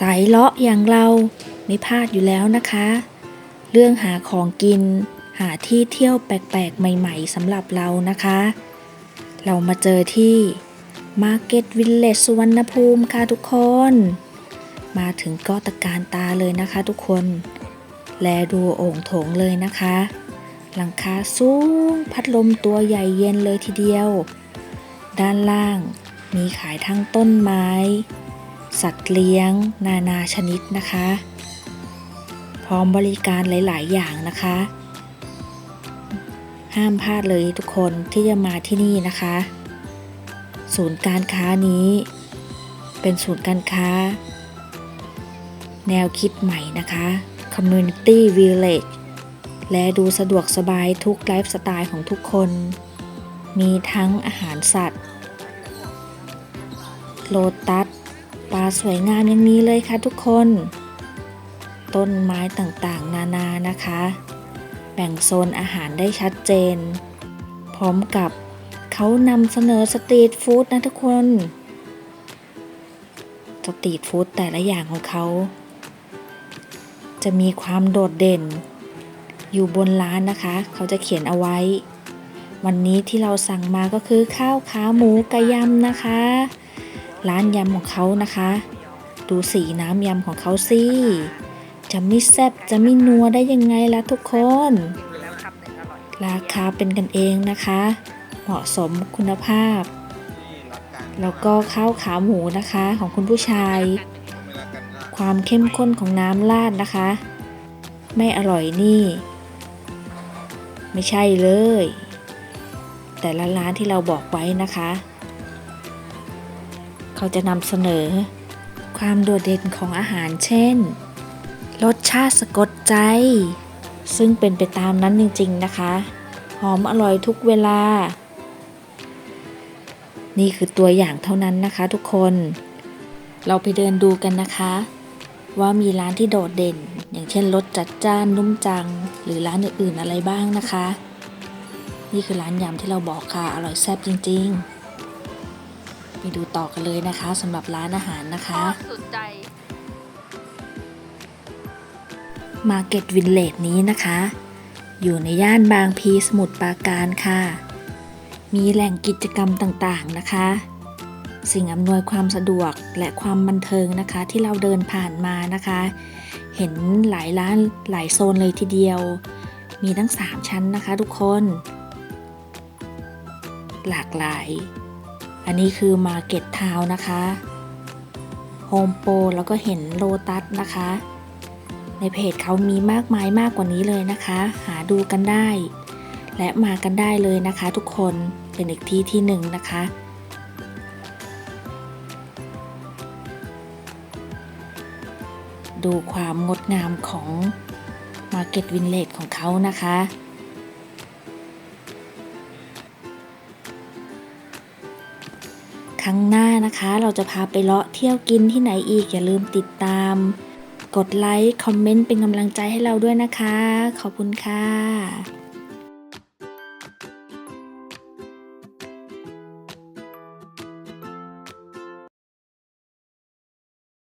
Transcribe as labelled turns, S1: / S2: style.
S1: สายเลาะอย่างเราไม่พลาดอยู่แล้วนะคะ เรื่องหาของกิน หาที่เที่ยวแปลกๆ ใหม่ๆสำหรับเรานะคะ เรามาเจอที่ Market Village สุวรรณภูมิค่ะทุกคน มาถึงก็ตะการตาเลยนะคะทุกคน แลดูโอ่งโถงเลยนะคะ หลังคาสูงพัดลมตัวใหญ่เย็นเลยทีเดียว ด้านล่างมีขายทั้งต้นไม้ สัตว์เลี้ยง นานาชนิดนะคะ พร้อมบริการหลาย ๆ อย่างนะคะ ห้ามพลาดเลยทุกคนที่จะมาที่นี่นะคะ ศูนย์การค้านี้ เป็นศูนย์การค้า แนวคิดใหม่นะคะ Community Village และดูสะดวกสบายทุกไลฟ์สไตล์ของทุกคน มีทั้งอาหารสัตว์ โลตัส ปลาสวยงามอย่างนี้เลยค่ะทุกคน ต้นไม้ต่างๆ นานานะคะ แบ่งโซนอาหารได้ชัดเจน พร้อมกับเขานำเสนอสตรีทฟู้ดนะทุกคน สตรีทฟู้ดแต่ละอย่างของเขา จะมีความโดดเด่น อยู่บนร้านนะคะ เขาจะเขียนเอาไว้ วันนี้ที่เราสั่งมาก็คือข้าวขาหมูกระยำนะคะ ร้านยำของเขานะคะ ดูสีน้ำยำของเขาสิจะไม่แซบจะไม่นัวได้ยังไงล่ะทุกคน ราคาเป็นกันเองนะคะ เหมาะสมคุณภาพ แล้วก็ข้าวขาหมูนะคะของคุณผู้ชาย ความเข้มข้นของน้ำราดนะคะ ไม่อร่อยนี่ ไม่ใช่เลย แต่ละร้านที่เราบอกไว้นะคะ เขาจะนำเสนอ ความโดดเด่นของอาหารเช่น รสชาติสะกดใจ ซึ่งเป็นไปตามนั้นจริง ๆนะคะ หอมอร่อยทุกเวลา นี่คือตัวอย่างเท่านั้นนะคะทุกคน เราไปเดินดูกันนะคะ ว่ามีร้านที่โดดเด่น อย่างเช่นรสจัดจ้านนุ่มจัง หรือร้านอื่นๆอะไรบ้างนะคะ นี่คือร้านยำที่เราบอกค่ะ อร่อยแซ่บจริง ๆ ดูต่อกันเลยนะคะสำหรับร้านอาหารนะคะ
S2: สุดใจ
S1: Market Village นี้นะคะ อยู่ในย่านบางพีสมุทรปราการค่ะ มีแหล่งกิจกรรมต่างๆนะคะ สิ่งอำนวยความสะดวกและความบันเทิงนะคะที่เราเดินผ่านมานะคะ เห็นหลายร้านหลายโซนเลยทีเดียว มีทั้ง 3 ชั้นนะคะทุกคน หลากหลาย อันนี้คือ Market Town นะคะ Home Pro แล้วก็เห็นโลตัสนะคะ ในเพจเขามีมากมายมากกว่านี้เลยนะคะ หาดูกันได้ และมากันได้เลยนะคะ ทุกคนเป็นอีกที่ที่หนึ่งนะคะดูความงดงามของ Market Village ของเขานะคะ รั้งหน้านะคะ เราจะพาไปเลาะเที่ยวกินที่ไหนอีกอย่าลืมติดตาม กดไลค์ คอมเมนต์เป็นกำลังใจให้เราด้วยนะคะ ขอบคุณค่ะ